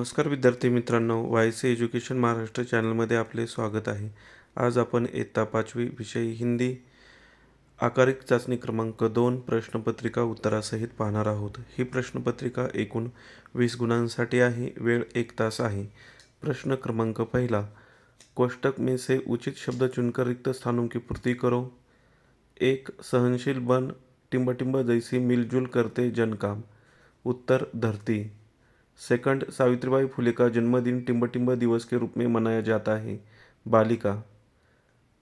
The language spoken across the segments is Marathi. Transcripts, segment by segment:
नमस्कार विद्यार्थी मित्रांनो वायसे एज्युकेशन महाराष्ट्र चॅनलमध्ये आपले स्वागत आहे. आज आपण इयत्ता पाचवी विषय हिंदी आकारिक चाचणी क्रमांक दोन प्रश्नपत्रिका उत्तरासहित पाहणार आहोत. ही प्रश्नपत्रिका एकूण वीस गुणांसाठी आहे वेळ एक तास आहे. प्रश्न क्रमांक पहिला कोष्टक में से उचित शब्द चुनकर रिक्त स्थानों की पूर्ति करो. एक सहनशील बन टिंबटिंब जैसी मिलजुल करते जनकाम. उत्तर धरती. सेकंड सावित्रीबाई फुले का जन्मदिन टिंबटिंब दिवस के रूप में मनाया जाता है। बालिका।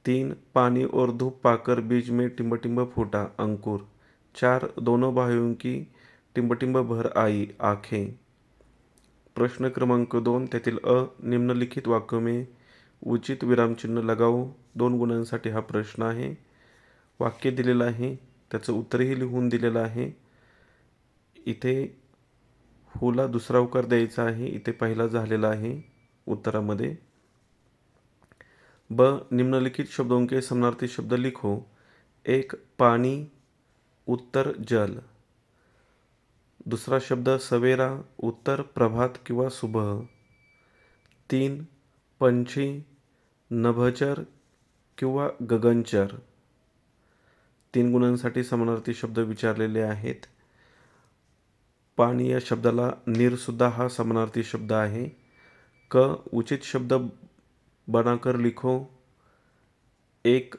तीन पानी और धूप पाकर बीज में टिम्ब फूटा अंकुर। चार दोनों भाइयों की टिम्ब भर आई आँखें। प्रश्न क्रमांक दोन त्यातील अ निम्नलिखित वाक्य में उचित विरामचिन्ह लगाओ। दोन गुणांसाठी हा प्रश्न आहे। वाक्य दिलेलं आहे त्याचं उत्तरही लिहून दिलेलं आहे। इथे हुला दुसरा उकार द्यायचा आहे. इथे पहिला झालेला आहे उत्तरामध्ये. ब. निम्नलिखित शब्दों के समानार्थी शब्द लिखो. एक पाणी. उत्तर जल. दुसरा शब्द सवेरा. उत्तर प्रभात किंवा सुबह. तीन पंछी. नभचर किंवा गगनचर. तीन गुणांसाठी समानार्थी शब्द विचारलेले आहेत. पाणी या शब्दाला नीरसुद्धा हा समानार्थी शब्द आहे. क उचित शब्द बनाकर लिखो. एक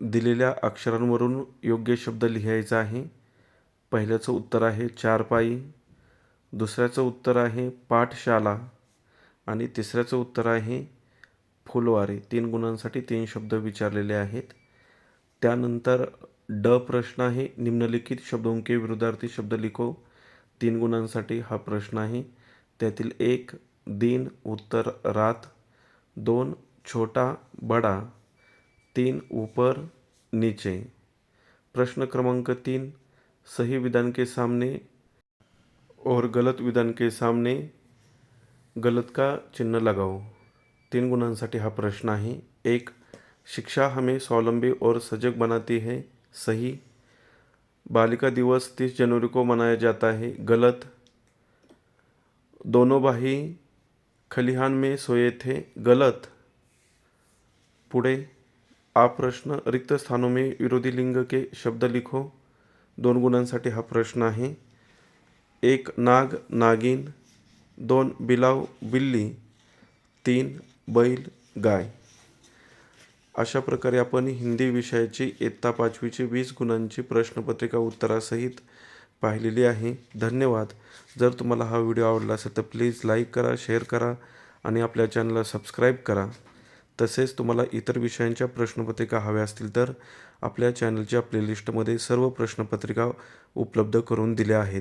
दिलेल्या अक्षरांवरून योग्य शब्द लिहायचा आहे. पहिल्याचं उत्तर आहे चारपाई. दुसऱ्याचं उत्तर आहे पाठशाला. आणि तिसऱ्याचं उत्तर आहे फुलवारे. तीन गुणांसाठी तीन शब्द विचारलेले आहेत. त्यानंतर ड प्रश्न आहे. निम्नलिखित शब्दों के विरुद्धार्थी शब्द लिखो. तीन गुणांसाठी हा प्रश्न आहे. त्यातील एक, दिन, उत्तर, रात. दोन, छोटा, बडा. तीन ऊपर नीचे. प्रश्न क्रमांक तीन, सही विधान के सामने और गलत विधान के सामने गलत का चिन्ह लगाओ. तीन गुणांसाठी हा प्रश्न आहे. एक, शिक्षा हमें स्वावलंबी और सजग बनाती है. सही. बालिका दिवस तीस जनवरी को मनाया जाता है। गलत। दोनों भाई खलिहान में सोए थे। गलत। पुढे, आ प्रश्न, रिक्त स्थानों में विरोधी लिंग के शब्द लिखो। दोन गुणांसाठी हा प्रश्न आहे। एक, नाग, नागिन. दोन, बिलाव, बिल्ली. तीन, बैल, गाय. अशा प्रकारे आपण हिंदी विषयाची इयत्ता पाचवीची वीस गुणांची प्रश्नपत्रिका उत्तरासहित पाहिलेली आहे. धन्यवाद. जर तुम्हाला हा व्हिडिओ आवडला असेल तर प्लीज लाईक करा शेअर करा आणि आपल्या चॅनलला सबस्क्राईब करा. तसेच तुम्हाला इतर विषयांच्या प्रश्नपत्रिका हव्या असतील तर आपल्या चॅनलच्या प्लेलिस्टमध्ये सर्व प्रश्नपत्रिका उपलब्ध करून दिल्या आहेत.